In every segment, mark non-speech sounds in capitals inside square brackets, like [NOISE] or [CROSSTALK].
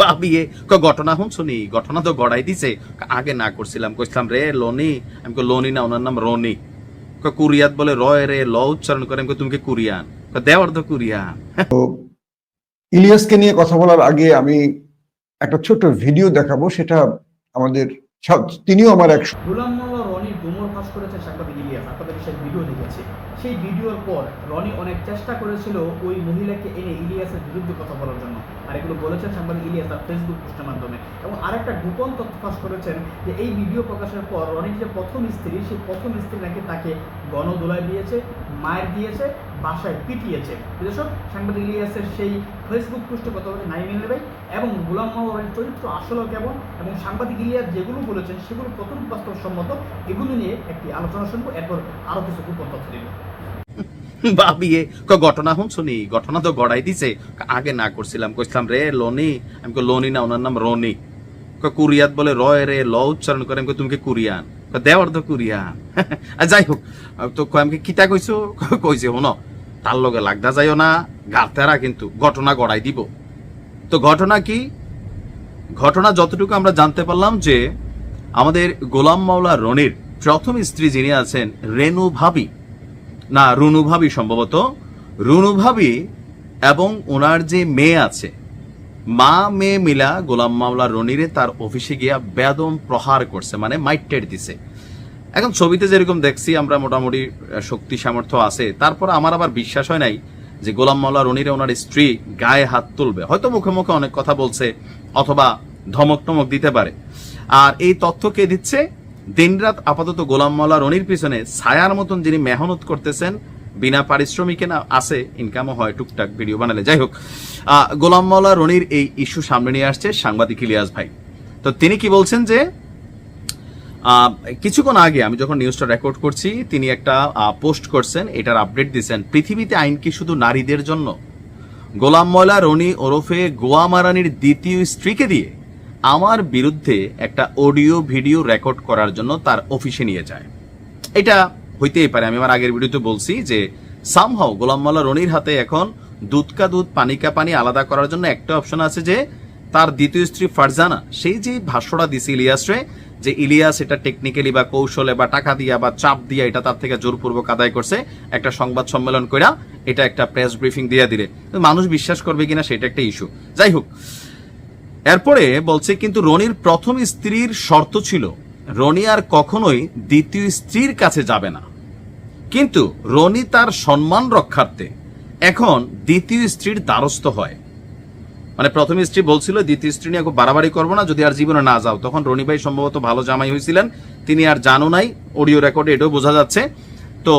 ভাবিয়ে ক ঘটনা হুন শুনি ঘটনা তো গড়াই দিছে। আগে না করছিলাম কইছিলাম রে লনি। আমি কই লনি না ওনার নাম রনি। ক কুরিয়াত বলে রয় রে ল উচ্চারণ করে। আমি তুমি কি কুরিয়ান? ক দেওয়ার তো কুরিয়ান। ইলিয়াসকে নিয়ে কথা বলার আগে আমি একটা ছোট্ট ভিডিও দেখাবো। সেটা আমাদের তিনিও আমার এক গোলাম মোল্লা রনি গুমর ফাঁস করেছেন সাংবাদিক ইলিয়াস। আপনাদের সেই ভিডিও দেখেছি। সেই ভিডিওর পর রনি অনেক চেষ্টা করেছিল ওই মহিলাকে এনে ইলিয়াসের বিরুদ্ধে কথা বলার জন্য। আর এগুলো বলেছেন সাংবাদিক ইলিয়াস তার ফেসবুক পোস্টের মাধ্যমে। এবং আরেকটা গোপন তথ্য ফাঁস করেছেন যে এই ভিডিও প্রকাশের পর রনির যে প্রথম স্ত্রী, সেই প্রথম স্ত্রী নাকি তাকে গণদোলায় দিয়েছে মায়ের দিয়েছে বাসায় পিটিয়েছে। বুঝেছ? সাংবাদিক ইলিয়াসের সেই ফেসবুক পোস্টে কথা বলে নাই ভাই এবং গোলাম মোল্লার চরিত্র আসলেও কেমন? এবং সাংবাদিক ইলিয়াস যেগুলো বলেছেন, সেগুলো কত বাস্তবসম্মত। এগুলো নিয়ে একটি আলোচনা শুনব। এরপর আরও কিছু গোপন তথ্য দিব। ভাবিয়ে ক ঘটনা হুন শুনি। ঘটনা তো গড়াই দিছে। আগে না করছিলাম। কইছিলাম, রে লনি। আমি কই, লনি না, ওনার নাম রনি। ক কুরিয়াত বলে, রয় রে, ল উচ্চারণ করে। আমি তুমি কি কুরিয়ান? ক, দেওয়ার তো কুরিয়ান। [LAUGHS] যাই হোক তো আমি কিতা কইছো? কইছে হন তার লগে লাগদা যাইও না গাতেরা কিন্তু ঘটনা গড়াই দিব। তো ঘটনা কি? ঘটনা যতটুকু আমরা জানতে পারলাম যে, আমাদের গোলাম মাওলা রনির প্রথম স্ত্রী যিনি আছেন, রেনু ভাবি। না, রুনু ভাবি সম্ভবত। রুনু ভাবি এবং ওনার যে মেয়ে আছে, মা মেয়ে মিলা গোলাম মাওলা রনিরে তার অফিসে গিয়া বেদম প্রহার করছে মানে মাইটেড দিছে। এখন ছবিতে যেরকম দেখছি, আমরা মোটামুটি শক্তি, সামর্থ্য আছে। তারপর আমার আবার বিশ্বাস হয় নাই যে গোলাম মাওলা রনিরে ওনার স্ত্রী গায়ে হাত তুলবে। হয়তো মুখে মুখে অনেক কথা বলছে অথবা ধমক টমক দিতে পারে। আর এই তথ্য কে দিচ্ছে? দিনরাত আপাতত গোলাম মাওলা রনির পিছনে ছায়ার মতন যিনি মেহনত করতেছেন, বিনা পারিশ্রমিকে না আছে ইনকামও হয়, টুকটাক ভিডিও বানালে। যাই হোক গোলাম মাওলা রনির এই ইস্যু সামনে নিয়ে আসছে সাংবাদিক ইলিয়াস ভাই। তো তিনি কি বলছেন যে কিছুক্ষণ আগে আমি যখন নিউজটা রেকর্ড করছি, তিনি একটা পোস্ট করছেন, এটার আপডেট দিয়েছেন পৃথিবীতে আইন কি শুধু নারীদের জন্য? গোলাম ময়লা, রনি ওরফে গোয়া মারানির দ্বিতীয় স্ত্রীকে দিয়ে আমার বিরুদ্ধে একটা অডিও ভিডিও রেকর্ড করার জন্য তার অফিসে নিয়ে যায়। এটা হইতেই পারে, আমি আমার আগের ভিডিওতে বলছি যে সামহাও গোলাম মাল্লা রনির হাতে এখন দুধ কা দুধ পানি কা পানি আলাদা করার জন্য একটা অপশন আছে যে, তার দ্বিতীয় স্ত্রী ফারজানা, সেই যে ভাষ্যটা দিছে ইলিয়াসরে যে ইলিয়াস এটা টেকনিক্যালি বা কৌশলে বা টাকা দিয়া বা চাপ দিয়া এটা তার থেকে জোরপূর্বক আদায় করছে, একটা সংবাদ সম্মেলন কইরা এটা একটা প্রেস ব্রিফিং দিয়া দিলে। মানুষ বিশ্বাস করবে কিনা সেটা একটা ইস্যু যাই হোক, এরপরে বলছে কিন্তু রনির প্রথম স্ত্রীর শর্ত ছিল, রনি আর কখনোই দ্বিতীয় স্ত্রীর কাছে যাবে না। কিন্তু রনি তার সম্মান রক্ষার্থে এখন দ্বিতীয় স্ত্রীর দ্বারস্থ হয়। মানে প্রথম স্ত্রী বলছিল, দ্বিতীয় স্ত্রী নিয়ে বাড়াবাড়ি করব না, যদি আর জীবনে না যাও। তখন রনি ভাই সম্ভবত ভালো জামাই হয়েছিলেন তিনি আর জানো নাই অডিও রেকর্ডে এটাও বোঝা যাচ্ছে। তো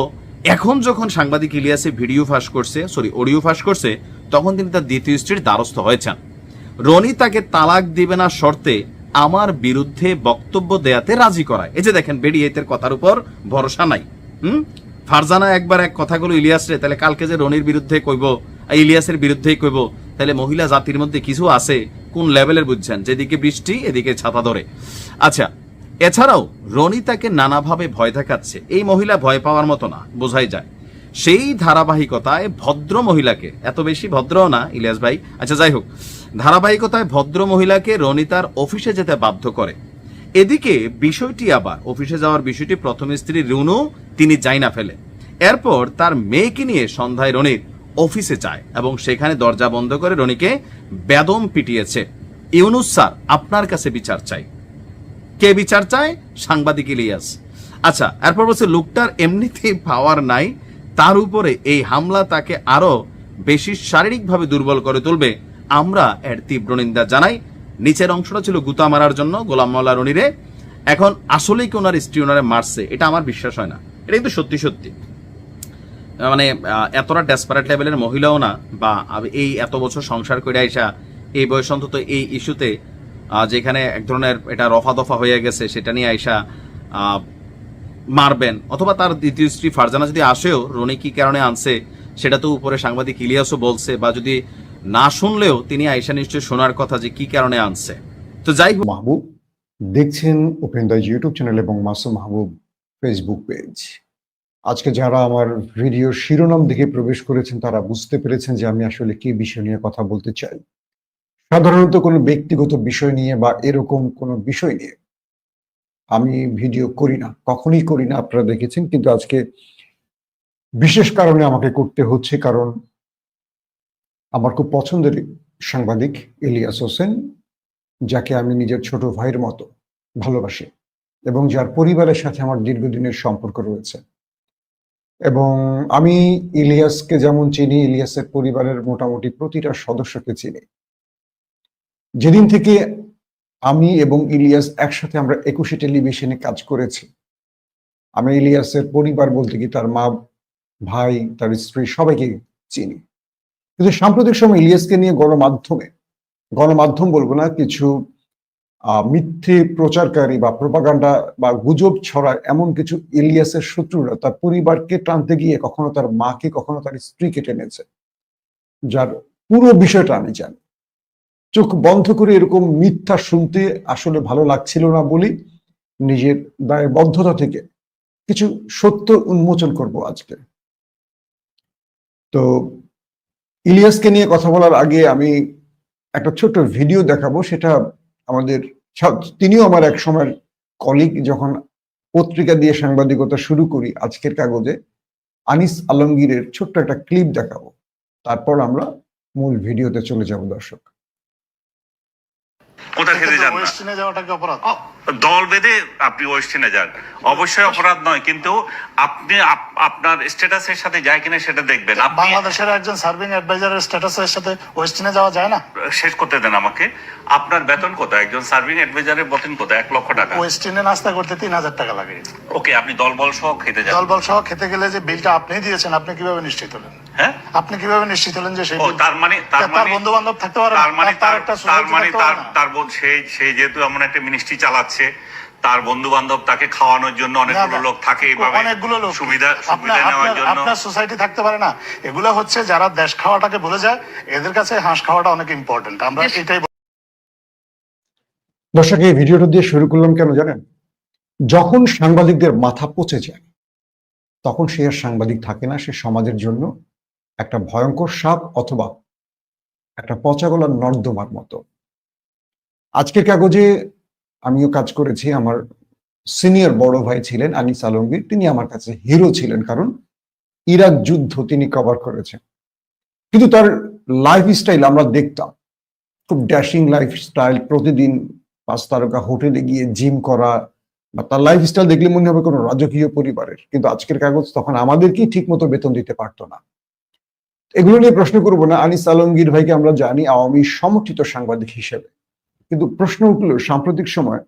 এখন যখন সাংবাদিক ইলিয়াসে ভিডিও ফাঁস করছে সরি অডিও ফাঁস করছে, তখন তিনি তার দ্বিতীয় স্ত্রীর দ্বারস্থ হয়েছেন। রনি তাকে তালাক দিবে না শর্তে আমার বিরুদ্ধে বক্তব্য দেয়াতে রাজি করায়। এই যে দেখেন বেডি এতের কথার উপর ভরসা নাই। হুম? ফারজানা একবার এক কথাগুলো ইলিয়াস রে, তাহলে কালকে যে রনির বিরুদ্ধে কইব, ইলিয়াসের বিরুদ্ধেই কইব তাহলে মহিলা জাতির মধ্যে কিছু আছে কোন লেভেলের বুঝছেন? যেদিকে বৃষ্টি, এদিকে ছাতা ধরে। আচ্ছা এছাড়াও রনি তাকে নানাভাবে ভয় দেখাচ্ছে। এই মহিলা ভয় পাওয়ার মতো না, বোঝাই যায়। সেই ধারাবাহিকতায় ভদ্র মহিলাকে, এত বেশি ভদ্রও না, ইলিয়াস ভাই। আচ্ছা যাই হোক। ধারাবাহিকতায় ভদ্র মহিলাকে রনি তার অফিসে যেতে বাধ্য করে। এদিকে বিষয়টি আবার, অফিসে যাওয়ার বিষয়টি প্রথম স্ত্রী রুনু, তিনি যাই না ফেলে। এরপর তার মেয়েকে নিয়ে সন্ধ্যায় রনির অফিসে যায় এবং সেখানে দরজা বন্ধ করে রনিকে বেদম পিটিয়েছে। ইউনুস স্যার, আপনার কাছে বিচার চাই। কে বিচার চায়? সাংবাদিক ইলিয়াস। আচ্ছা এরপর বলছে, লোকটার এমনিতেই পাওয়ার নাই, তার উপরে এই হামলা তাকে আরও বেশি শারীরিকভাবে দুর্বল করে তুলবে। আমরা এর তীব্র নিন্দা জানাই। নিচের অংশটা ছিল গুতা মারার জন্য গোলাম মাওলা রনিরে এখন আসলেই কি ওনার স্ত্রী ওনারে মারছে, এটা আমার বিশ্বাস হয় না। এটা কিন্তু সত্যি সত্যি। মানে এতটা ডেসপারেট লেভেলের মহিলাও না, বা এই এত বছর সংসার করে আইসা, এই বয়স অন্তত এই ইস্যুতে যেখানে এক ধরনের এটা রফা দফা হয়ে গেছে, সেটা নিয়ে আইসা মারবেন। অথবা তার দ্বিতীয় স্ত্রী ফারজানা যদি আসেও, রনি কি কারণে আনছে, সেটা তো উপরে সাংবাদিক ইলিয়াসও বলছে, বা যদি না শুনলেও, তিনি আইসা নিশ্চয়ই শোনার কথা যে কি কারণে আনছে। তো যাই হোক মাহবুব, দেখছেন ওপেন দাইজ ইউটিউব চ্যানেল এবং মাসুম মাহবুব ফেসবুক পেজ। আজকে যারা আমার ভিডিওর শিরোনাম দেখে প্রবেশ করেছেন, তারা বুঝতে পেরেছেন যে আমি আসলে কি বিষয় নিয়ে কথা বলতে চাই। সাধারণত কোনো ব্যক্তিগত বিষয় নিয়ে বা এরকম কোনো বিষয় নিয়ে আমি ভিডিও করি না, কখনই করি না, আপনারা দেখেছেন। কিন্তু আজকে বিশেষ কারণে আমাকে করতে হচ্ছে, কারণ আমার খুব পছন্দের সাংবাদিক ইলিয়াস হোসেন, যাকে আমি নিজের ছোট ভাইয়ের মতো ভালোবাসি এবং যার পরিবারের সাথে আমার দীর্ঘদিনের সম্পর্ক রয়েছে। এবং আমি ইলিয়াসকে যেমন চিনি, ইলিয়াসের পরিবারের মোটামুটি প্রতিটা সদস্যকে চিনি। যেদিন থেকে আমি এবং ইলিয়াস একসাথে আমরা একুশে টেলিভিশনে কাজ করেছি, আমি ইলিয়াসের পরিবার বলতে কি তার মা, ভাই, তার স্ত্রী সবাইকে চিনি। কিন্তু সাম্প্রতিক সময় ইলিয়াসকে নিয়ে গণমাধ্যমে, গণমাধ্যম বলব না, কিছু মিথ্যে প্রচারকারী বা প্রপাগান্ডা বা গুজব ছড়ায় এমন কিছু ইলিয়াসের শত্রুরা তার পরিবারকে টানতে গিয়ে কখনো তার মাকে, কখনো তার স্ত্রীকে টেনেছে। যার পুরো বিষয়টা আমি জানি। চোখ বন্ধ করে এরকম মিথ্যা শুনতে আসলে ভালো লাগছিল না বলি নিজের দায়বদ্ধতা থেকে কিছু সত্য উন্মোচন করব আজকে। তো ইলিয়াসকে নিয়ে কথা বলার আগে আমি একটা ছোট্ট ভিডিও দেখাবো। সেটা আমাদের তিনিও আমার এক সময়ের কলিগ যখন পত্রিকা দিয়ে সাংবাদিকতা শুরু করি আজকের কাগজে আনিস আলমগীরের ছোট্ট একটা ক্লিপ দেখাবো। তারপর আমরা মূল ভিডিওতে চলে যাব দর্শক। কোথা খেতে যান? যাওয়াটাকে অপরাধ। দল বেঁধে আপনি ওয়েস্ট ওয়েস্টিনে যান। অবশ্যই অপরাধ নয় কিন্তু আপনি আপ- আপনার স্ট্যাটাসের সাথে যায় কিনা সেটা দেখবেন। বাংলাদেশের একজন সার্ভিং অ্যাডভাইজারের স্ট্যাটাসের সাথে ওয়েস্ট ওয়েস্টিনে যাওয়া যায় না? শেষ করতে দেন আমাকে। আপনার বেতন কত? একজন সার্ভিং অ্যাডভাইজারের বেতন কত? এক লক্ষ টাকা। ওয়েস্ট ওয়েস্টিনে নাস্তা করতে তিন হাজার টাকা লাগে। ওকে আপনি দলবল সহ খেতে যান। দলবল সহ খেতে গেলে যে বিলটা আপনি দিয়েছেন আপনি কীভাবে নিশ্চিত হলেন? হ্যাঁ? আপনি কীভাবে নিশ্চিত হলেন যে সেই তার মানে তার মানে বন্ধু বান্ধব থাকতে পারে তার মানে তার তার একটা তার মানে তার তার বোন- সেই সেই যেহেতু এমন একটা মিনিস্ট্রি চালাচ্ছে তার বন্ধু বান্ধব তাকে খাওয়ানোর জন্য অনেকগুলো লোক থাকে এইভাবে অনেকগুলো লোক। সুবিধা সুবিধা নেওয়ার জন্য। আপনার সোসাইটি থাকতে পারে না। এগুলো হচ্ছে যারা দেশ খাওয়াটাকে ভুলে যায় এদের কাছে হাঁস খাওয়াটা অনেক ইম্পর্টেন্ট আমরা এটাই দর্শক এই ভিডিওটা দিয়ে শুরু করলাম কেন জানেন? যখন সাংবাদিকদের মাথা পচে যায় তখন সে আর সাংবাদিক থাকে না সে সমাজের জন্য একটা ভয়ঙ্কর সাপ অথবা একটা পচাগলার নর্দমার মতো। আজকের কাগজে আমিও কাজ করেছি, আমার সিনিয়র বড় ভাই ছিলেন, আনিস আলমগীর, তিনি আমার কাছে হিরো ছিলেন কারণ ইরাক যুদ্ধ তিনি কভার করেছেন। কিন্তু তার লাইফ স্টাইল আমরা দেখতাম। খুব ড্যাশিং লাইফ স্টাইল প্রতিদিন পাঁচ তারকা হোটেলে গিয়ে জিম করা বা তার লাইফ স্টাইল দেখলে মনে হবে কোনো রাজকীয় পরিবারের। কিন্তু আজকের কাগজ তখন আমাদেরকেই ঠিক মতো বেতন দিতে পারতো না। এগুলো নিয়ে প্রশ্ন করব না। আনিস আলমগীর ভাইকে আমরা জানি আওয়ামী সমর্থিত সাংবাদিক হিসেবে। কিন্তু প্রশ্ন উঠল, সাম্প্রতিক সময়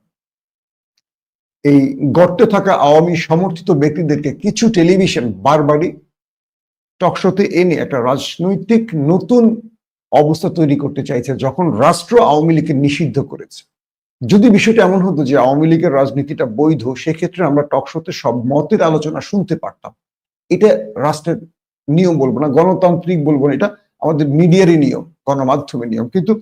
এই গর্তে থাকা আওয়ামী সমর্থিত ব্যক্তিদেরকে কিছু টেলিভিশন বারবারই টকশোতে এনে একটা রাজনৈতিক নতুন অবস্থা তৈরি করতে চাইছে, যখন রাষ্ট্র আওয়ামী লীগকে নিষিদ্ধ করেছে। যদি বিষয়টা এমন হতো যে আওয়ামী লীগের রাজনীতিটা বৈধ, সেক্ষেত্রে আমরা টকশোতে সব মতের আলোচনা শুনতে পারতাম। এটা রাষ্ট্রের নিয়ম বলব না, গণতান্ত্রিক বলব না, এটা আমাদের মিডিয়ারই নিয়ম, গণমাধ্যমের নিয়ম। কিন্তু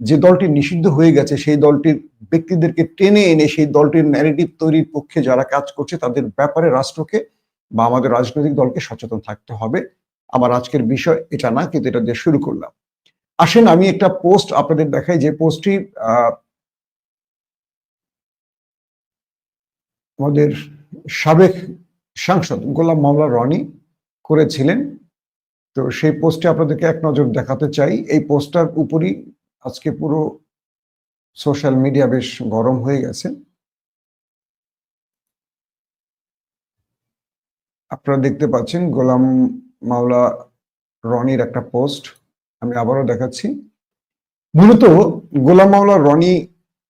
যে দলটি নিষিদ্ধ হয়ে গেছে, সেই দলটির ব্যক্তিদেরকে টেনে এনে সেই দলটির ন্যারেটিভ তৈরির পক্ষে যারা কাজ করছে, তাদের ব্যাপারে রাষ্ট্রকে বা আমাদের রাজনৈতিক দলকে সচেতন থাকতে হবে। আমার আজকের বিষয় এটা না, কিন্তু এটা দিয়ে শুরু করলাম। আসেন, আমি একটা পোস্ট আপনাদের দেখাই, যে পোস্টটি আমাদের সাবেক সাংসদ গোলাম মামলা রনি করেছিলেন। তো সেই পোস্টে আপনাদেরকে এক নজর দেখাতে চাই। এই পোস্টটার উপরই আজকে পুরো সোশ্যাল মিডিয়া বেশ গরম হয়ে গেছে। আপনারা দেখতে পাচ্ছেন গোলাম মাওলা রনির একটা পোস্ট। আমি আবারও দেখাচ্ছি। মূলত গোলাম মাওলা রনি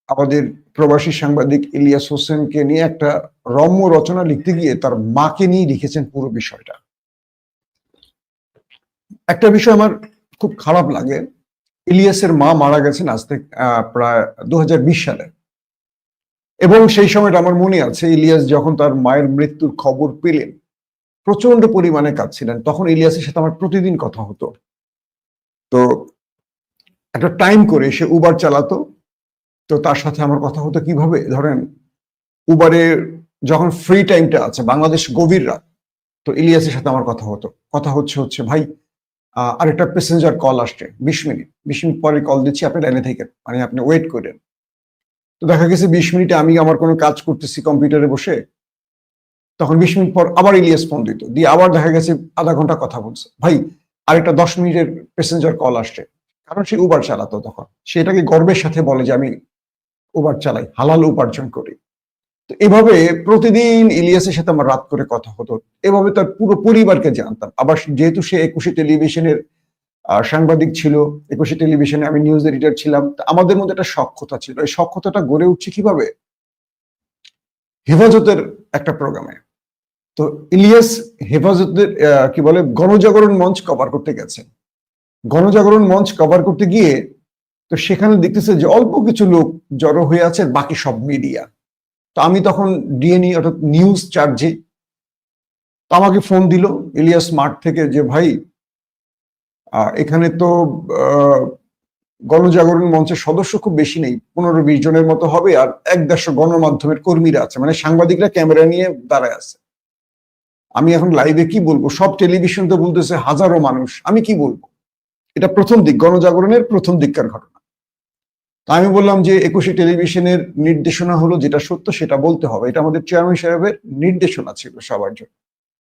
আমাদের প্রবাসী সাংবাদিক ইলিয়াস হোসেনকে নিয়ে একটা রম্য রচনা লিখতে গিয়ে তার মাকে নিয়ে লিখেছেন পুরো বিষয়টা। একটা বিষয় আমার খুব খারাপ লাগে। ইলিয়াসের মা মারা গেছেন আজ থেকে প্রায় দুহাজার বিশ সালে। এবং সেই সময়টা আমার মনে আছে, ইলিয়াস যখন তার মায়ের মৃত্যুর খবর পেলেন প্রচণ্ড পরিমাণে কাঁদছিলেন। তখন ইলিয়াসের সাথে আমার প্রতিদিন কথা হতো। তো একটা টাইম করে সে উবার চালাতো। তো তার সাথে আমার কথা হতো কীভাবে? ধরেন উবারের যখন ফ্রি টাইমটা আছে, বাংলাদেশ গভীর রাত, তো ইলিয়াসের সাথে আমার কথা হতো। কথা হচ্ছে হচ্ছে, ভাই আহ, আরেকটা প্যাসেঞ্জার কল আসছে। বিশ মিনিট। বিশ মিনিট পরে কল দিচ্ছি আপনি লাইনে থাকেন। মানে আপনি ওয়েট করেন। তো দেখা গেছে বিশ মিনিটে আমি আমার কোনো কাজ করতেছি কম্পিউটারে বসে। তখন বিশ মিনিট পর আবার ইলিয়াস ফোন দিত। দিয়ে আবার দেখা গেছে আধা ঘণ্টা কথা বলছে। ভাই আরেকটা দশ মিনিটের প্যাসেঞ্জার কল আসছে। কারণ সে উবার চালাতো তখন। সেটাকে গর্বের সাথে বলে যে আমি উবার চালাই হালাল উপার্জন করি। তো এভাবে প্রতিদিন ইলিয়াসের সাথে আমার রাত করে কথা হতো। এভাবে তার পুরো পরিবারকে জানতাম। আবার যেহেতু সে একুশে টেলিভিশনের সাংবাদিক ছিল, একুশে টেলিভিশনে আমি নিউজ এডিটর ছিলাম আমাদের মধ্যে একটা সক্ষতা ছিল। এই সক্ষতাটা গড়ে উঠছে কীভাবে? হেফাজতের একটা প্রোগ্রামে তো ইলিয়াস হেফাজতের কি বলে, গণজাগরণ মঞ্চ কভার করতে গেছে। গণজাগরণ মঞ্চ কভার করতে গিয়ে, তো সেখানে দেখতেছে যে অল্প কিছু লোক জড়ো হয়ে আছে বাকি সব মিডিয়া তো আমি তখন ডিএনই অর্থাৎ নিউজ চার্জে তো আমাকে ফোন দিল ইলিয়াস মাঠ থেকে যে, ভাই এখানে তো গণজাগরণ মঞ্চের সদস্য খুব বেশি নেই, পনেরো বিশ জনের মতো হবে আর এক দেড়শো গণমাধ্যমের কর্মীরা আছে। মানে সাংবাদিকরা ক্যামেরা নিয়ে দাঁড়ায় আছে। আমি এখন লাইভে কি বলব? সব টেলিভিশন তো বলতেছে হাজারো মানুষ। আমি কি বলব? এটা প্রথম দিক, গণজাগরণের প্রথম দিককার ঘটনা। তা আমি বললাম যে একুশে টেলিভিশনের নির্দেশনা হলো যেটা সত্য সেটা বলতে হবে। এটা আমাদের চেয়ারম্যান সাহেবের নির্দেশনা ছিল সবার জন্য।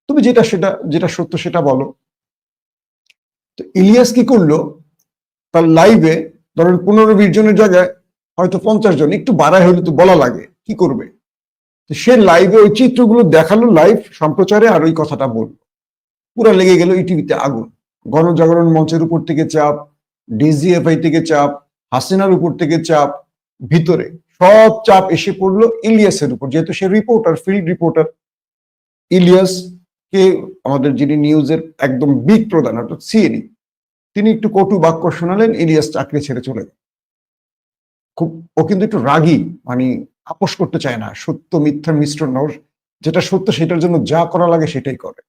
তুমি যেটা সেটা, যেটা সত্য সেটা বলো। তো ইলিয়াস কি করল? তার লাইভে ধরেন পনেরো বিশ জনের জায়গায় হয়তো পঞ্চাশ জন, একটু বাড়ায় হলে তো বলা লাগে, কি করবে? তো সে লাইভে ওই চিত্রগুলো দেখাল লাইভ সম্প্রচারে আর ওই কথাটা বলল। পুরা লেগে গেল ইটিভিতে আগুন। গণজাগরণ মঞ্চের উপর থেকে চাপ ডিজিএফআই থেকে চাপ হাসিনার উপর থেকে চাপ ভিতরে, সব চাপ এসে পড়ল ইলিয়াসের উপর, যেহেতু সে রিপোর্টার ফিল্ড রিপোর্টার ইলিয়াস কে আমাদের যিনি নিউজের একদম বিগ প্রধান, অর্থাৎ সিএনই তিনি একটু কটু বাক্য শোনালেন, ইলিয়াস চাকরি ছেড়ে চলে গেল। খুব, ও কিন্তু একটু রাগী মানে আপোষ করতে চায় না, সত্য, মিথ্যা মিশ্র নর যেটা সত্য সেটার জন্য যা করা লাগে সেটাই করে।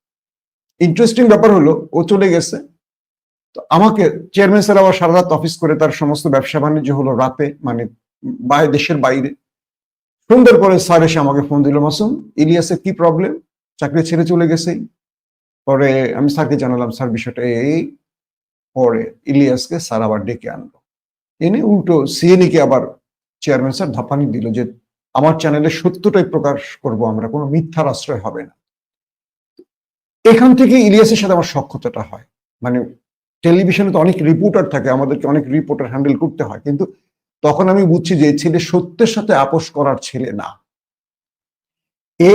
ইন্টারেস্টিং ব্যাপার হলো, ও চলে গেছে তো আমাকে চেয়ারম্যান স্যার আবার সারা রাত অফিস করে তার সমস্ত ব্যবসা বাণিজ্য হলো রাতে মানে বাইরে দেশের বাইরে। সন্ধ্যার পরে স্যার এসে আমাকে ফোন দিল, মাসুম, ইলিয়াসের কি প্রবলেম চাকরি ছেড়ে চলে গেছে? পরে আমি স্যারকে জানালাম, স্যার, বিষয়টা এই পরে ইলিয়াসকে স্যার আবার ডেকে আনলো। এনে উল্টো সিএনই কে আবার চেয়ারম্যান স্যার ধাপানি দিল যে, আমার চ্যানেলে সত্যটাই প্রকাশ করব আমরা, কোনো মিথ্যার আশ্রয় হবে না। এখান থেকে ইলিয়াসের সাথে আমার সক্ষতাটা হয়। মানে টেলিভিশনে তো অনেক রিপোর্টার থাকে, আমাদেরকে অনেক রিপোর্টার হ্যান্ডেল করতে হয়, কিন্তু তখন আমি বুঝছি যে ছেলে সত্যের সাথে আপোষ করার ছেলে না। এ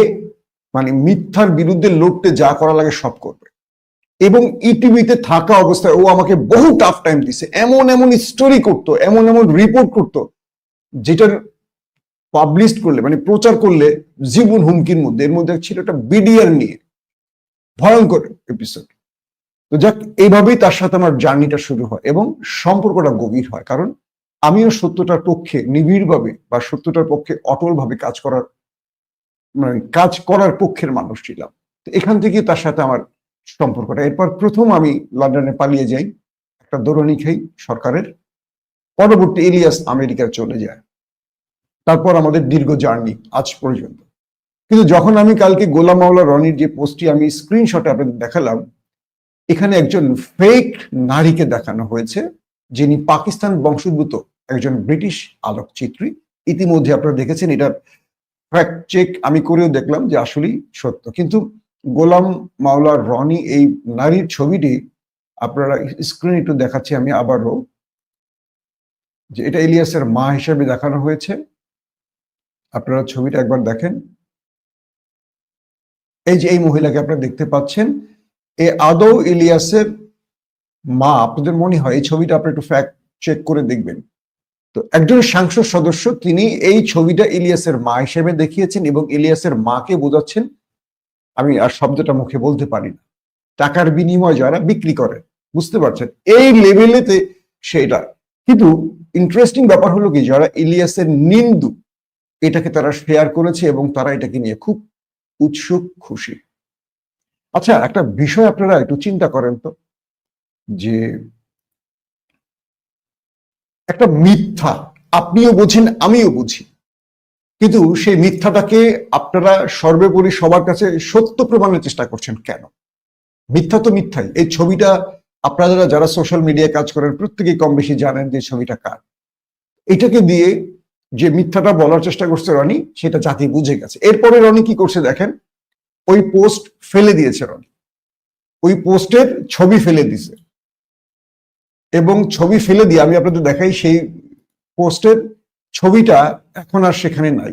মানে মিথ্যার বিরুদ্ধে লড়তে যা করা লাগে সব করবে। এবং ইটিভিতে থাকা অবস্থায় ও আমাকে বহু টাফ টাইম দিছে, এমন এমন স্টোরি করতো, এমন এমন রিপোর্ট করতো, যেটার পাবলিশ করলে মানে প্রচার করলে জীবন হুমকির মধ্যে, এর মধ্যে ছিল একটা বিডিআর নিয়ে, ভয়ঙ্কর এপিসোড তো যাক, এইভাবেই তার সাথে আমার জার্নিটা শুরু হয় এবং সম্পর্কটা গভীর হয়। কারণ আমিও সত্যটার পক্ষে নিবিড়ভাবে বা সত্যটার পক্ষে অটলভাবে কাজ করার মানে কাজ করার পক্ষের মানুষ ছিলাম। তো এখান থেকে তার সাথে আমার সম্পর্কটা। এরপর প্রথম আমি লন্ডনে পালিয়ে যাই, একটা দৌড়নি খাই সরকারের। পরবর্তী ইলিয়াস আমেরিকা চলে যায়। তারপর আমাদের দীর্ঘ জার্নি আজ পর্যন্ত। কিন্তু যখন আমি কালকে গোলাম মাওলা রনির যে পোস্টটি আমি স্ক্রিনশটে আপনাদের দেখালাম এখানে একজন ফেক নারীকে দেখানো হয়েছে, যিনি পাকিস্তান বংশোদ্ভূত একজন ব্রিটিশ আলোকচিত্রী। ইতিমধ্যে আপনারা দেখেছেন এটার ফ্যাক্ট চেক আমি করেও দেখলাম যে আসলেই সত্য। কিন্তু গোলাম মাওলা রনি এই নারীর ছবিটি আপনারা স্ক্রিনে একটু দেখাচ্ছি আমি আবারও। যে এটা ইলিয়াসের মা হিসেবে দেখানো হয়েছে। আপনারা ছবিটা একবার দেখেন। এই যে এই মহিলাকে আপনারা দেখতে পাচ্ছেন এ আদৌ ইলিয়াসের মা, আপনাদের মনে হয়, এই ছবিটা আপনি একটু ফ্যাক্ট চেক করে দেখবেন। তো একজন সাংসদ সদস্য, তিনি এই ছবিটা ইলিয়াসের মা হিসেবে দেখিয়েছেন এবং ইলিয়াসের মাকে বোঝাচ্ছেন। আমি আর শব্দটা মুখে বলতে পারি না। টাকার বিনিময় যারা বিক্রি করে, বুঝতে পারছেন? এই লেভেলেতে সেটা কিন্তু ইন্টারেস্টিং ব্যাপার হলো কি, যারা ইলিয়াসের নিন্দু এটাকে তারা শেয়ার করেছে এবং তারা এটাকে নিয়ে খুব উৎসুক, খুশি। আচ্ছা একটা বিষয় আপনারা একটু চিন্তা করেন তো, যে একটা মিথ্যা, আপনিও বুঝেন, আমিও বুঝি। কিন্তু সেই মিথ্যাটাকে আপনারা সর্বোপরি সবার কাছে সত্য প্রমাণের চেষ্টা করছেন কেন? মিথ্যা তো মিথ্যাই। এই ছবিটা আপনারা যারা সোশ্যাল মিডিয়ায় কাজ করেন, প্রত্যেকেই কম বেশি জানেন যে ছবিটা কার। এটাকে দিয়ে যে মিথ্যাটা বলার চেষ্টা করছে রনি, সেটা জাতি বুঝে গেছে। এরপরে রনি কি করছে দেখেন? ওই পোস্ট ফেলে দিয়েছে রনি। ওই পোস্টের ছবি ফেলে দিছে এবং ছবি ফেলে দিয়ে আমি আপনাদের দেখাই সেই পোস্টের ছবিটা এখন আর সেখানে নাই।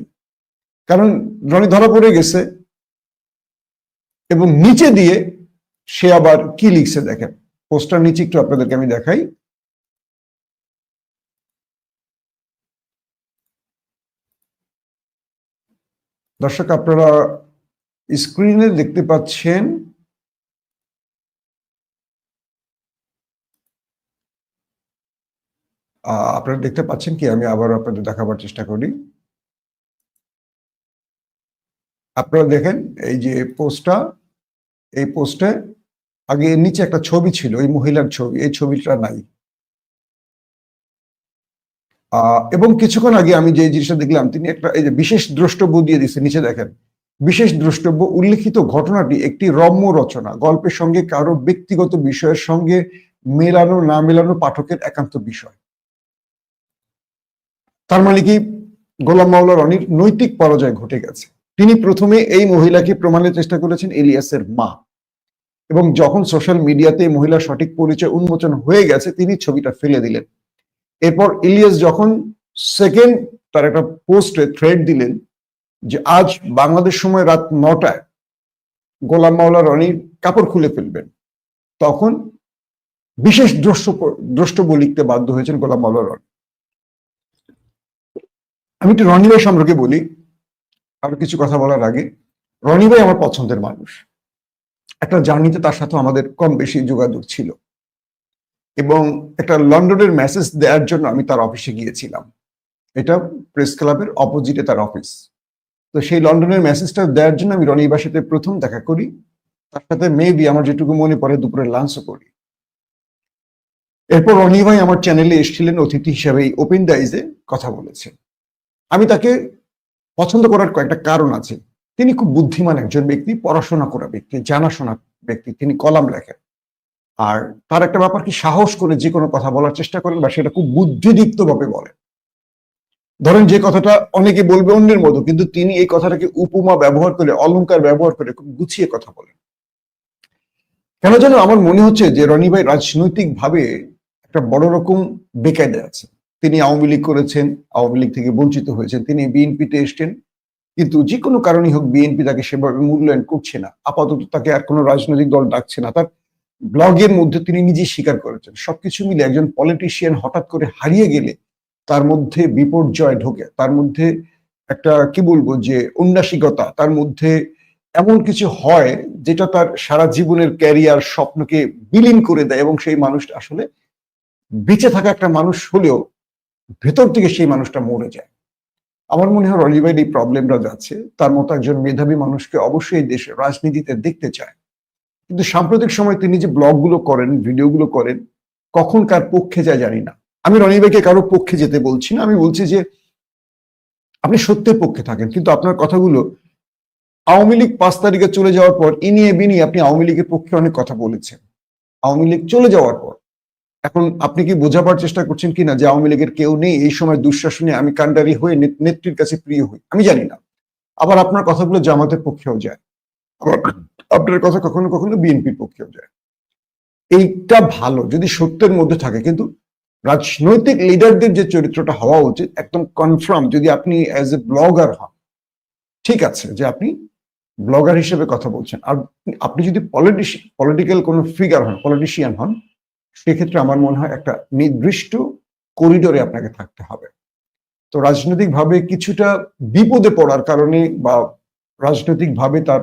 কারণ রনি ধরা পড়ে গেছে এবং নিচে দিয়ে সে আবার কি লিখছে দেখেন। পোস্টার নিচে একটু আপনাদেরকে আমি দেখাই। দর্শক, আপনারা স্ক্রিনে দেখতে পাচ্ছেন আপনারা দেখতে পাচ্ছেন কি? আমি আবার আপনাদের দেখাবার চেষ্টা করি। আপনারা দেখেন এই যে পোস্টটা, এই পোস্টে আগে নিচে একটা ছবি ছিল, এই মহিলার ছবি, এই ছবিটা নাই। এবং কিছুক্ষণ আগে আমি যে জিনিসটা দেখলাম, তিনি একটা, এই যে বিশেষ দ্রষ্টব্য দিয়ে দিচ্ছে নিচে দেখেন। বিশেষ দ্রষ্টব্য, উল্লেখিত ঘটনাটি একটি রম্য রচনা। গল্পের সঙ্গে কারও ব্যক্তিগত বিষয়ের সঙ্গে মেলানো, না মেলানো পাঠকের একান্ত বিষয়। তার মানে কি? গোলাম মাওলা রনির নৈতিক পরাজয় ঘটে গেছে। তিনি প্রথমে এই মহিলাকে প্রমাণের চেষ্টা করেছেন এলিয়াসের মা। এবং যখন সোশ্যাল মিডিয়াতে এই মহিলার সঠিক পরিচয় উন্মোচন হয়ে গেছে, তিনি ছবিটা ফেলে দিলেন। এরপর ইলিয়াস যখন সেকেন্ড তার একটা পোস্টে থ্রেড দিলেন যে আজ বাংলাদেশ সময় রাত নটায় গোলাম মাওলা রনির কাপড় খুলে ফেলবেন। তখন বিশেষ দ্রষ্ট দ্রষ্টব্য লিখতে বাধ্য হয়েছেন গোলাম মাওলা রনি। আমি একটু রনি ভাই সম্পর্কে বলি, আরও কিছু কথা বলার আগে। রনি ভাই আমার পছন্দের মানুষ। একটা জার্নিতে তার সাথে আমাদের কম বেশি যোগাযোগ ছিল। এবং একটা লন্ডনের মেসেজ দেওয়ার জন্য আমি তার অফিসে গিয়েছিলাম। এটা প্রেস ক্লাবের অপোজিটে তার অফিস। তো সেই লন্ডনের মেসেজটা দেওয়ার জন্য আমি রনি সাথে প্রথম দেখা করি। তার সাথে মেবি আমার যেটুকু মনে পড়ে দুপুরে লাঞ্চও করি। এরপর রনি ভাই আমার চ্যানেলে এসেছিলেন, অতিথি হিসাবে ওপেন ডাইজে কথা বলেছেন আমি তাকে পছন্দ করার কয়েকটা কারণ আছে। তিনি খুব বুদ্ধিমান একজন ব্যক্তি, পড়াশোনা করা ব্যক্তি, জানাশোনা ব্যক্তি, তিনি কলাম লেখেন। আর তার একটা ব্যাপার কি, সাহস করে যে কোনো কথা বলার চেষ্টা করেন বা সেটা খুব বুদ্ধিদীপ্ত ভাবে বলেন। ধরেন যে কথাটা অনেকে বলবে অন্যের মতো, কিন্তু তিনি এই কথাটাকে উপমা ব্যবহার করে, অলংকার ব্যবহার করে খুব গুছিয়ে কথা বলেন। কেন যেন আমার মনে হচ্ছে যে রনি ভাই রাজনৈতিক ভাবে একটা বড় রকম বেকায়দা আছে। তিনি আওয়ামী লীগ করেছেন, আওয়ামী লীগ থেকে বঞ্চিত হয়েছেন, তিনি বিএনপিতে এসছেন, কিন্তু যে কোনো কারণেই হোক বিএনপি তাকে সেভাবে মূল্যায়ন করছে না। আপাতত তাকে আর কোনো রাজনৈতিক দল ডাকছে না। তার ব্লগের মধ্যে তিনি নিজে স্বীকার করেছেন। সবকিছু মিলে একজন পলিটিশিয়ান হঠাৎ করে হারিয়ে গেলে তার মধ্যে বিপর্যয় ঢোকে, তার মধ্যে একটা, কি বলব যে, উন্নাসিকতা, তার মধ্যে এমন কিছু হয় যেটা তার সারা জীবনের ক্যারিয়ার স্বপ্নকে বিলীন করে দেয় এবং সেই মানুষটা আসলে বেঁচে থাকা একটা মানুষ হলেও ভেতর থেকে সেই মানুষটা মরে যায়। আমার মনে হয় রলিভাইয়ের এই প্রবলেমটা যাচ্ছে। তার মতো একজন মেধাবী মানুষকে অবশ্যই দেশে রাজনীতিতে দেখতে চায়। কিন্তু সাম্প্রতিক সময় তিনি যে ব্লগগুলো করেন ভিডিওগুলো করেন, কখন কার পক্ষে যায় জানি না। আমি রনি ভাইকে কারও পক্ষে যেতে বলছি না, আমি বলছি যে আপনি সত্যের পক্ষে থাকেন, কিন্তু আপনার কথাগুলো আওয়ামী লীগ পাঁচ তারিখে চলে যাওয়ার পর ইনিয়ে বিনি আপনি আওয়ামী লীগের পক্ষে অনেক কথা বলেছেন। আওয়ামী লীগ চলে যাওয়ার পর, এখন আপনি কি বোঝাবার চেষ্টা করছেন কিনা যে আওয়ামী লীগের কেউ নেই? এই সময় দুঃশাসনে আমি কান্ডারি হয়ে নেত- নেত্রীর কাছে প্রিয় হই, আমি জানি না। আবার আপনার কথাগুলো জামাতের পক্ষেও যায়, আবার আপনার কথা কখনো কখনো বিএনপির পক্ষেও যায়। এইটা ভালো, যদি সত্যের মধ্যে থাকে, কিন্তু রাজনৈতিক লিডারদের যে চরিত্রটা হওয়া উচিত, একদম কনফার্ম যদি আপনি অ্যাজ এ ব্লগার হন, ঠিক আছে যে আপনি ব্লগার হিসেবে কথা বলছেন। আর আপনি যদি পলিটিশিয়ান পলিটিক্যাল কোনো ফিগার হন পলিটিশিয়ান হন, সেক্ষেত্রে আমার মনে হয় একটা নির্দিষ্ট করিডোরে আপনাকে থাকতে হবে। তো রাজনৈতিকভাবে কিছুটা বিপদে পড়ার কারণে বা রাজনৈতিকভাবে তার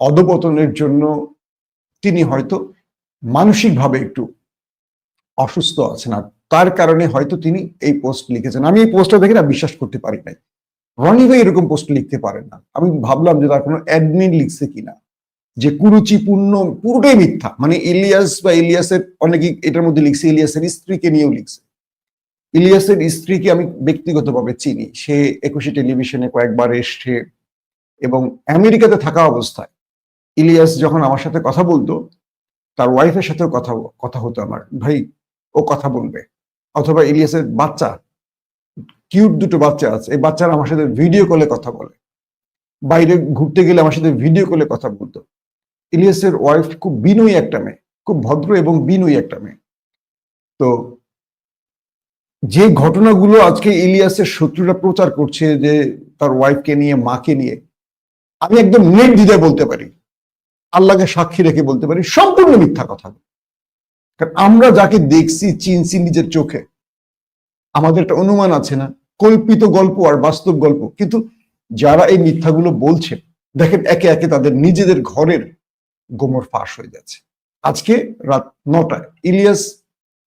অধপতনের জন্য তিনি হয়তো মানসিকভাবে একটু অসুস্থ আছেন। আর তার কারণে হয়তো তিনি এই পোস্ট লিখেছেন। আমি এই পোস্টটা দেখে না বিশ্বাস করতে পারি নাই। রনি ভাই এরকম পোস্ট লিখতে পারেন না। আমি ভাবলাম যে তার কোনো অ্যাডমিন লিখছে কিনা। যে কুরুচিপূর্ণ, পুরোটাই মিথ্যা। মানে ইলিয়াস বা ইলিয়াসের অনেকেই এটার মধ্যে লিখছে, ইলিয়াসের স্ত্রীকে নিয়েও লিখছে। ইলিয়াসের স্ত্রীকে আমি ব্যক্তিগতভাবে চিনি। সে একুশে টেলিভিশনে কয়েকবার এসছে এবং আমেরিকাতে থাকা অবস্থায় ইলিয়াস যখন আমার সাথে কথা বলতো, তার ওয়াইফের সাথেও কথা কথা হতো আমার। ভাই, ও কথা বলবে। অথবা ইলিয়াসের বাচ্চা, কিউট দুটো বাচ্চা আছে, এই বাচ্চারা আমার সাথে ভিডিও কলে কথা বলে। বাইরে ঘুরতে গেলে আমার সাথে ভিডিও কলে কথা বলতো। ইলিয়াসের ওয়াইফ খুব বিনয়ী একটা মেয়ে, খুব ভদ্র এবং বিনয়ী একটা মেয়ে। তো, যে ঘটনাগুলো আজকে ইলিয়াসের শত্রুরা প্রচার করছে যে তার ওয়াইফকে নিয়ে, মাকে নিয়ে, আমি একদম নেট দিতে বলতে পারি। আল্লাহকে সাক্ষী রেখে বলতে পারি, সম্পূর্ণ মিথ্যা কথা। কারণ আমরা যাকে দেখছি চিনছি নিজের চোখে। আমাদের একটা অনুমান আছে না? কল্পিত গল্প আর বাস্তব গল্প। কিন্তু যারা এই মিথ্যাগুলো বলছে, দেখেন একে একে তাদের নিজেদের ঘরের গোমর ফাঁস হয়ে যাচ্ছে। আজকে রাত নটায় ইলিয়াস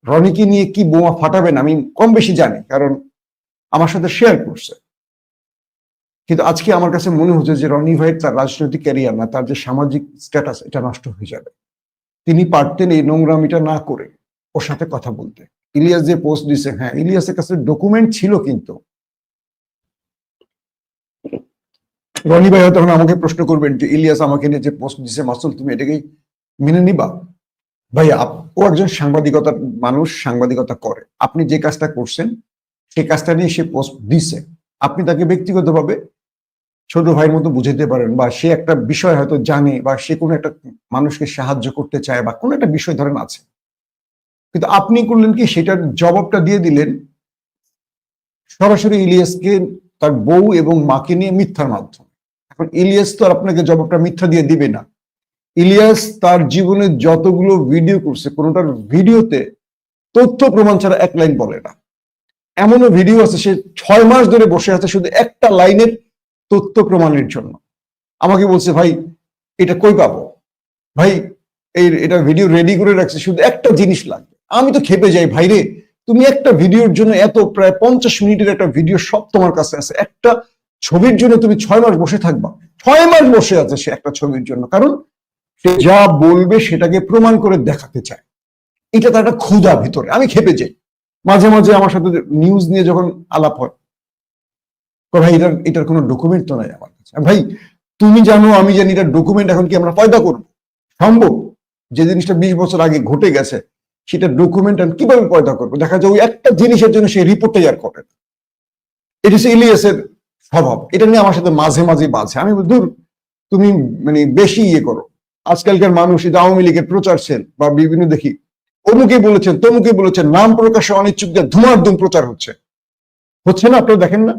রনিকে নিয়ে কি বোমা ফাটাবেন আমি কম বেশি জানি, কারণ আমার সাথে শেয়ার করছে। কিন্তু আজকে আমার কাছে মনে হচ্ছে যে রনি ভাইয়ের তার রাজনৈতিক ক্যারিয়ার না, তার যে সামাজিক স্ট্যাটাস এটা নষ্ট হয়ে যাবে। তিনি পারতেন এই নোংরামিটা না করে ওর সাথে কথা বলতে। ইলিয়াস যে পোস্ট দিছে হ্যাঁ ইলিয়াসের কাছে ডকুমেন্ট ছিল কিন্তু। রনি ভাই হয়তো আমাকে প্রশ্ন করবেন যে, ইলিয়াস আমাকে নিয়ে যে পোস্ট দিছে, মাসুল, তুমি এটাকেই মেনে নিবা? ভাই ও একজন সাংবাদিকতার মানুষ, সাংবাদিকতা করে। আপনি যে কাজটা করছেন সেই কাজটা নিয়ে সে পোস্ট দিছে। আপনি তাকে ব্যক্তিগতভাবে ছোট ভাইয়ের মতো বুঝাইতে পারেন বা সে একটা বিষয় হয়তো জানে বা সে কোনো একটা মানুষকে সাহায্য করতে চায় বা কোনো একটা বিষয় ধরেন আছে। কিন্তু আপনি করলেন কি? সেটার জবাবটা দিয়ে দিলেন। সরাসরি ইলিয়াসকে তার বউ এবং মাকে নিয়ে মিথ্যার মাধ্যমে। এখন ইলিয়াস তো আর আপনাকে জবাবটা মিথ্যা দিয়ে দিবে না। ইলিয়াস তার জীবনে যতগুলো ভিডিও করছে, কোনোটার ভিডিওতে তথ্য প্রমাণ ছাড়া এক লাইন বলে না। এমনও ভিডিও আছে, সে ছয় মাস ধরে বসে আছে, শুধু একটা লাইনের তথ্য প্রমাণের জন্য। আমাকে বলছে, ভাই, এটা কই পাবো? ভাই, এই এটা ভিডিও রেডি করে রাখছে, শুধু একটা জিনিস লাগবে। আমি তো খেপে যাই, ভাই রে, তুমি একটা ভিডিওর জন্য এত প্রায় পঞ্চাশ মিনিটের একটা ভিডিও সব তোমার কাছে আছে। একটা ছবির জন্য তুমি ছয় মাস বসে থাকবা। ছয় মাস বসে আছে সে একটা ছবির জন্য। কারণ সে যা বলবে সেটাকে প্রমাণ করে দেখাতে চায়। এটা তার একটা ক্ষুধা ভিতরে। আমি খেপে যাই। মাঝে মাঝে আমার সাথে নিউজ নিয়ে যখন আলাপ হয় ভাই, এটার এটার কোনো ডকুমেন্ট তো নাই আমার কাছে। ভাই, তুমি জানো আমি জানি এটার ডকুমেন্ট এখন কি আমরা পয়দা করব? সম্ভব? যে জিনিসটা বিশ বছর আগে ঘটে গেছে সেটা ডকুমেন্ট আমি কীভাবে পয়দা করব? দেখা যায় ওই একটা জিনিসের জন্য সেই রিপোর্টটাই আর করে না। এটা হচ্ছে ইলিয়াসের স্বভাব। এটা নিয়ে আমার সাথে মাঝে মাঝে বাজে। আমি দূর তুমি মানে বেশি ইয়ে করো। আজকালকার মানুষ যে আওয়ামী লীগের প্রচার সেল বা বিভিন্ন দেখি অমুকে বলেছেন তমুকে বলেছেন, নাম প্রকাশে অনিচ্ছুকদের ধুমারধুম প্রচার হচ্ছে। হচ্ছে না? আপনারা দেখেন না?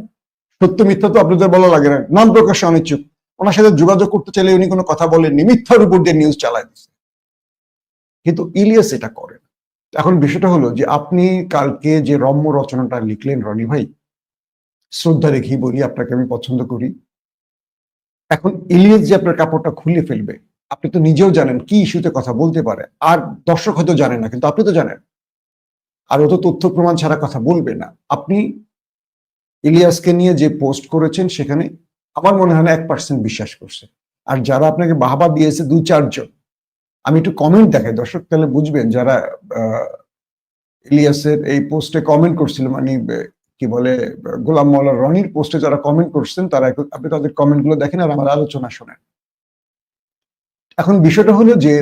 সত্য মিথ্যা তো আপনাদের বলা লাগে না, নাম প্রকাশে অনিচ্ছুক। ওনার সাথে যোগাযোগ করতে চাইলে উনি কোনো কথা বলেননি, মিথ্যার উপর দিয়ে নিউজ চালায় দিচ্ছে কিন্তু ইলিয়াস এটা করে এখন বিষয়টা হলো যে আপনি কালকে যে রম্য রচনাটা লিখলেন রনি ভাই শ্রদ্ধা রেখেই বলি আপনাকে আমি পছন্দ করি। এখন ইলিয়াস যে আপনার কাপড়টা খুলে ফেলবে, আপনি তো নিজেও জানেন কি ইস্যুতে কথা বলতে পারে। আর দর্শক হয়তো জানেন না, কিন্তু আপনি তো জানেন। আর ও তো তথ্য প্রমাণ ছাড়া কথা বলবে না। আপনি ইলিয়াসকে নিয়ে যে পোস্ট করেছেন, সেখানে আমার মনে হয় না এক পার্সেন্ট বিশ্বাস করছে। আর যারা আপনাকে বাহবা দিয়েছে দু চারজন, আমি একটু কমেন্ট দেখাই। দর্শক তাহলে বুঝবেন, যারা ইলিয়াসের এই পোস্টে কমেন্ট করছিল মানে কি বলে, গোলাম মৌলা রনির পোস্টে যারা কমেন্ট করছেন, তারা আপনি তাদের কমেন্টগুলো দেখেন আর আমার আলোচনা শোনেন। এখন বিষয়টা হলো যে,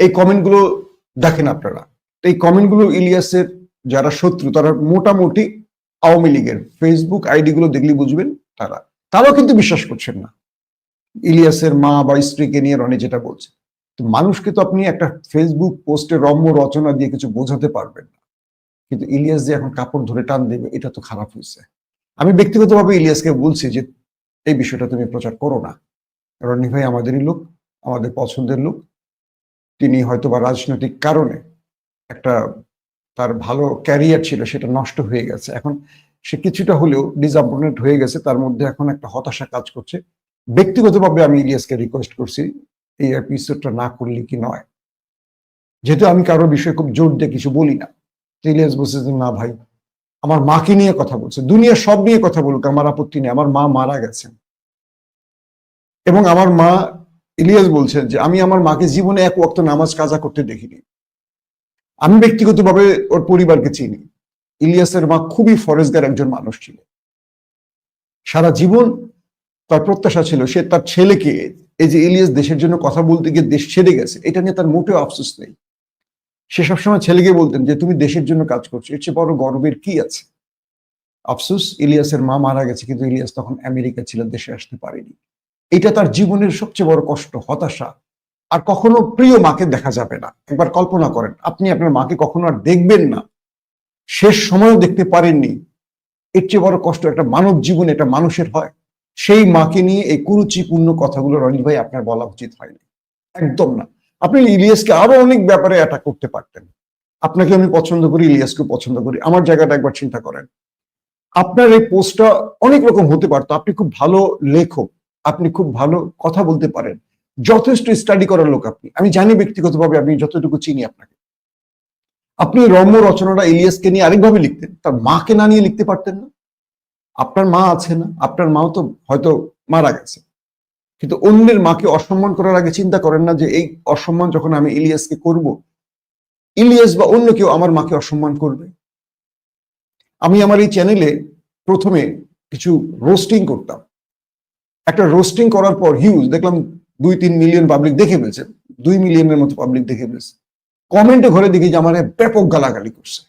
এই কমেন্টগুলো দেখেন আপনারা। এই কমেন্টগুলো ইলিয়াসের যারা শত্রু, তারা মোটামুটি আওয়ামী লীগের ফেসবুক আইডি গুলো দেখলে বুঝবেন তারা। তারাও কিন্তু বিশ্বাস করছেন না। ইলিয়াসের মা বা স্ত্রীকে নিয়ে রনি যেটা বলছে। তো মানুষকে তো আপনি একটা ফেসবুক পোস্টে রম্য রচনা দিয়ে কিছু বোঝাতে পারবেন না। কিন্তু ইলিয়াস যে এখন কাপড় ধরে টান দেবে, এটা তো খারাপ হয়েছে। আমি ব্যক্তিগতভাবে ইলিয়াসকে বলছি যে, এই বিষয়টা তুমি প্রচার করো না। রনি ভাই আমাদেরই লোক, আমাদের পছন্দের লোক। তিনি হয়তো বা রাজনৈতিক কারণে একটা তার ভালো ক্যারিয়ার ছিল, সেটা নষ্ট হয়ে গেছে। এখন সে কিছুটা হলেও ডিসঅ্যাপয়েন্টেড হয়ে গেছে, তার মধ্যে এখন একটা হতাশা কাজ করছে। ব্যক্তিগতভাবে আমি ইলিয়াসকে রিকোয়েস্ট করছি, এই এপিসোডটা না করলে কি নয়? যেহেতু আমি কারোর বিষয়ে খুব জোর দিয়ে কিছু বলি না। ইলিয়াস বলছে যে, না ভাই, আমার মাকে নিয়ে কথা বলছে। দুনিয়া সব নিয়ে কথা বলুক, আমার আপত্তি নেই। আমার মা মারা গেছেন এবং আমার মা ইলিয়াস বলছেন যে, আমি আমার মাকে জীবনে এক ওয়াক্ত নামাজ কাজা করতে দেখিনি। আমি ব্যক্তিগতভাবে ওর পরিবারকে চিনি। ইলিয়াসের মা খুবই ফরেজগার একজন মানুষ ছিল। সারা জীবন তার প্রত্যাশা ছিল সে তার ছেলেকে, এই যে ইলিয়াস দেশের জন্য কথা বলতে গিয়ে দেশ ছেড়ে গেছে, এটা নিয়ে তার মোটেও আফসোস নেই। সে সবসময় ছেলেকে বলতেন যে, তুমি দেশের জন্য কাজ করছ, এর চেয়ে বড় গর্বের কি আছে? আফসোস, ইলিয়াসের মা মারা গেছে, কিন্তু ইলিয়াস তখন আমেরিকা ছিল, দেশে আসতে পারেনি। এটা তার জীবনের সবচেয়ে বড় কষ্ট, হতাশা আর কখনো প্রিয় মাকে দেখা যাবে না। একবার কল্পনা করেন, আপনি আপনার মাকে কখনো আর দেখবেন না। শেষ সময়ও দেখতে পারেননি। এর চেয়ে বড় কষ্ট একটা মানব জীবন একটা মানুষের হয়। সেই মাকে নিয়ে এই কুরুচিপূর্ণ কথাগুলো রনিল ভাই আপনার বলা উচিত হয়নি। একদম না। আপনি ইলিয়াসকে আরও অনেক ব্যাপারে অ্যাটাক করতে পারতেন। আপনাকে আমি পছন্দ করি ইলিয়াসকে পছন্দ করি। আমার জায়গাটা একবার চিন্তা করেন। আপনার এই পোস্টটা অনেক রকম হতে পারতো। আপনি খুব ভালো লেখক। আপনি খুব ভালো কথা বলতে পারেন। যথেষ্ট স্টাডি করার লোক আপনি। আমি জানি ব্যক্তিগতভাবে আমি যতটুকু চিনি আপনাকে। আপনি রম্য রচনাটা ইলিয়াসকে নিয়ে আরেকভাবে লিখতেন। তার মাকে না নিয়ে লিখতে পারতেন না। আপনার মা আছে না। আপনার মাও তো হয়তো মারা গেছে। কিন্তু অন্যের মাকে অসম্মান করার আগে চিন্তা করেন না যে এই অসম্মান যখন আমি ইলিয়াসকে করব, ইলিয়াস বা অন্য কেউ আমার মাকে অসম্মান করবে। আমি আমার এই চ্যানেলে প্রথমে কিছু রোস্টিং করতাম। একটা রোস্টিং করার পর হিউজ দেখলাম দুই তিন মিলিয়ন পাবলিক দেখে ফেলছে। দুই মিলিয়নের মতো পাবলিক দেখে ফেলছে। কমেন্টে ঘরে দেখি যে আমার ব্যাপক গালাগালি করছে।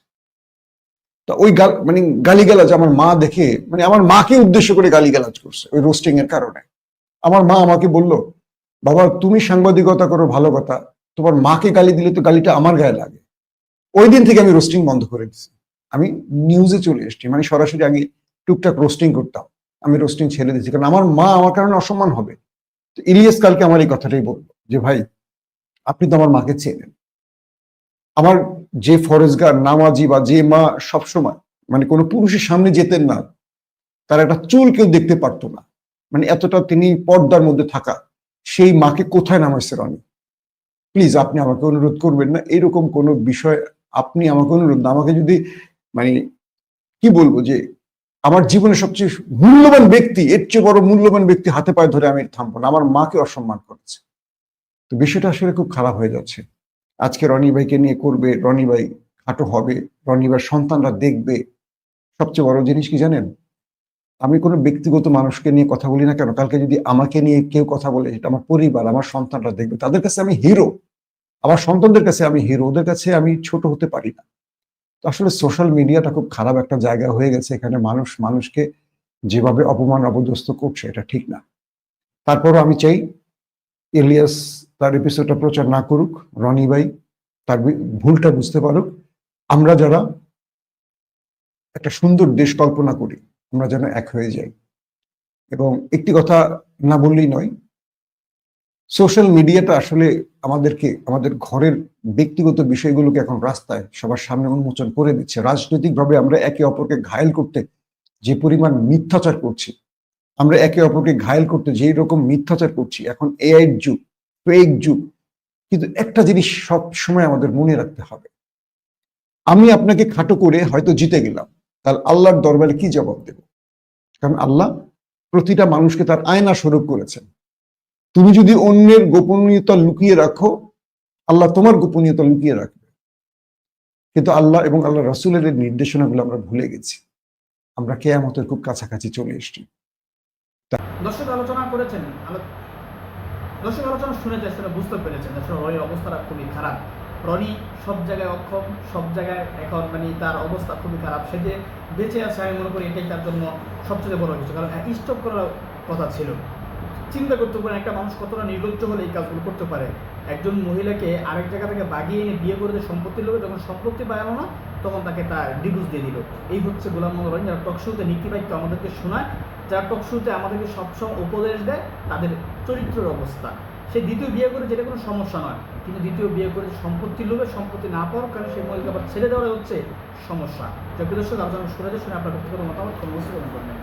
তা ওই গাল মানে গালিগালাজ আমার মা দেখে মানে আমার মাকে উদ্দেশ্য করে গালিগালাজ করছে ওই রোস্টিং এর কারণে। আমার মা আমাকে বলল, বাবা, তুমি সাংবাদিকতা করো, ভালো কথা। তোমার মাকে গালি দিলে তো গালিটা আমার গায়ে লাগে। ওই দিন থেকে আমি রোস্টিং বন্ধ করে দিচ্ছি আমি নিউজে চলে এসেছি। মানে সরাসরি আগে টুকটাক রোস্টিং করতাম। আমি রোস্টিং ছেড়ে দিচ্ছি কারণ আমার মা আমার কারণে অসম্মান হবে। ইলিয়াস কালকে আমার এই কথাটাই বলল যে, ভাই, আপনি তো আমার মাকে চেনেন। আমার যে ফরেজগার নামাজি বা যে মা সবসময় মানে কোনো পুরুষের সামনে যেতেন না, তার একটা চুল কেউ দেখতে পারতো না। মানে এতটা তিনি পর্দার মধ্যে থাকা, সেই মাকে কোথায় নামাইছে রনি? প্লিজ, আপনি আমাকে অনুরোধ করবেন না। এরকম কোনো বিষয় আপনি আমাকে অনুরোধ না। আমাকে যদি মানে কি বলব যে আমার জীবনে সবচেয়ে মূল্যবান ব্যক্তি, এর চেয়ে বড় মূল্যবান ব্যক্তি হাতে পায়ে ধরে আমি থামবো না। আমার মাকে অসম্মান করেছে। তো বিষয়টা আসলে খুব খারাপ হয়ে যাচ্ছে। আজকে রনি ভাইকে নিয়ে করবে, রনি ভাই খাটো হবে, রনি ভাইয়ের সন্তানরা দেখবে। সবচেয়ে বড় জিনিস কি জানেন? আমি কোনো ব্যক্তিগত মানুষকে নিয়ে কথা বলি না কেন? কালকে যদি আমাকে নিয়ে কেউ কথা বলে, এটা আমার পরিবার, আমার সন্তানরা দেখবে। তাদের কাছে আমি হিরো আমার সন্তানদের কাছে আমি হিরো ওদের কাছে আমি ছোট হতে পারি না। তো আসলে সোশ্যাল মিডিয়াটা খুব খারাপ একটা জায়গা হয়ে গেছে। এখানে মানুষ, মানুষকে যেভাবে অপমান, অপদস্থ করছে, এটা ঠিক না। তারপরও আমি চাই এলিয়াস তার এপিসোডটা প্রচার না করুক, রনি ভাই তার ভুলটা বুঝতে পারুক। আমরা যারা একটা সুন্দর দেশ কল্পনা করি, আমরা যেন এক হয়ে যাই। এবং একটি কথা না বললেই নয় সোশ্যাল মিডিয়াটা আসলে আমাদেরকে, আমাদের ঘরের ব্যক্তিগত বিষয়গুলোকে এখন রাস্তায় সবার সামনে উন্মোচন করে দিচ্ছে। রাজনৈতিকভাবে আমরা একে অপরকে ঘায়েল করতে যে পরিমাণ মিথ্যাচার করছি, আমরা একে অপরকে ঘায়েল করতে যে রকম মিথ্যাচার করছি, এখন এআই যুগ ফেক যুগ, কিন্তু একটা জিনিস সব সময় আমাদের মনে রাখতে হবে। আমি আপনাকে খাটো করে হয়তো জিতে গেলাম তাহলে আল্লাহর দরবারে কি জবাব দেব? কারণ আল্লাহ প্রতিটা মানুষকে তার আয়না স্বরূপ করেছেন। তুমি যদি অন্যের গোপনীয়তা লুকিয়ে রাখো, আল্লাহ তোমার গোপনীয়তা লুকিয়ে রাখবে। কিন্তু আল্লাহ এবং আল্লাহ রাসুলের নির্দেশনাগুলো আমরা ভুলে গেছি। আমরা কেয়ামতের খুব কাছাকাছি চলে এসেছি। দর্শক আলোচনা করেছেন দর্শক আলোচনা শুনেছে আসলে বুঝতে পেরেছেন। আসলে রনির অবস্থাটা খুবই খারাপ। রনি সব জায়গায় অক্ষম, সব জায়গায় এখন মানে তার অবস্থা খুবই খারাপ। সে যে বেঁচে আছে, আমি মনে করি এটাই তার জন্য সবচেয়ে বড় কিছু। কারণ স্টপ করার কথা ছিল। চিন্তা করতে পারেন একটা মানুষ কতটা নির্লজ্জ হলে এই কাজগুলো করতে পারে। একজন মহিলাকে আরেক জায়গা থেকে বাগিয়ে এনে বিয়ে করে সম্পত্তির লোকে যখন সম্পত্তি পাওয়ালো না, তখন তাকে তার ডিভোর্স দিয়ে দিল। এই হচ্ছে গোলাম রনি যারা টকশোতে নীতিবাক্য আমাদেরকে শোনায়, যারা টকশোতে আমাদেরকে সবসময় উপদেশ দেয়, তাদের চরিত্রের অবস্থা। সে দ্বিতীয় বিয়ে করে যেটা কোনো সমস্যা নয়, কিন্তু দ্বিতীয় বিয়ে করে যে সম্পত্তির লোভে সম্পত্তি না পাওয়ার কারণে সেই মহিলাকে আবার ছেড়ে দেওয়া হচ্ছে সমস্যা। যা দর্শক, আলোচনা শুনে শুনে আপনার ব্যক্তিগত মতামত কোনো করবেন